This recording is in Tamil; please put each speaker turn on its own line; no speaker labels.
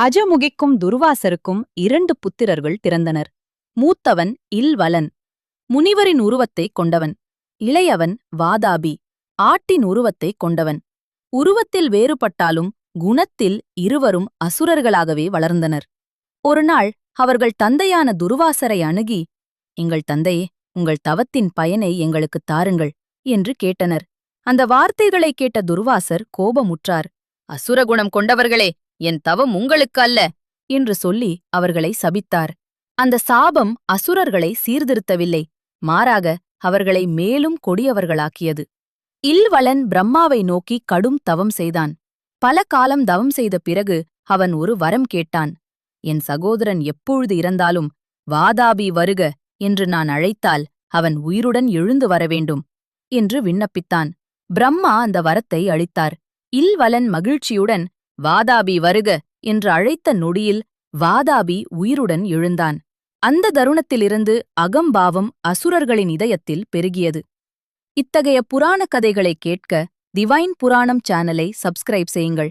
அஜமுகிக்கும் துர்வாசருக்கும் இரண்டு புத்திரர்கள் பிறந்தனர். மூத்தவன் இல்வலன் முனிவரின் உருவத்தைக் கொண்டவன். இளையவன் வாதாபி ஆட்டின் உருவத்தைக் கொண்டவன். உருவத்தில் வேறுபட்டாலும் குணத்தில் இருவரும் அசுரர்களாகவே வளர்ந்தனர். ஒருநாள் அவர்கள் தந்தையான துர்வாசரை அணுகி எங்கள் தந்தையே உங்கள் தவத்தின் பயனை எங்களுக்குத் தாருங்கள் என்று கேட்டனர். அந்த வார்த்தைகளைக் கேட்ட துர்வாசர் கோபமுற்றார். அசுரகுணம் கொண்டவர்களே என் தவம் உங்களுக்கு அல்ல என்று சொல்லி அவர்களை சபித்தார். அந்த சாபம் அசுரர்களை சீர்திருத்தவில்லை மாறாக அவர்களை மேலும் கொடியவர்களாக்கியது. இல்வளன் பிரம்மாவை நோக்கி கடும் தவம் செய்தான். பல காலம் தவம் செய்த பிறகு அவன் ஒரு வரம் கேட்டான். என் சகோதரன் எப்பொழுது இறந்தாலும் வாதாபி வருக என்று நான் அழைத்தால் அவன் உயிருடன் எழுந்து வரவேண்டும் என்று விண்ணப்பித்தான். பிரம்மா அந்த வரத்தை அளித்தார். இல்வலன் மகிழ்ச்சியுடன் வாதாபி வருக என்று அழைத்த நொடியில் வாதாபி உயிருடன் எழுந்தான். அந்த தருணத்திலிருந்து அகம்பாவம் அசுரர்களின் இதயத்தில் பெருகியது. இத்தகைய புராண கதைகளைக் கேட்க டிவைன் புராணம் சேனலை சப்ஸ்கிரைப் செய்யுங்கள்.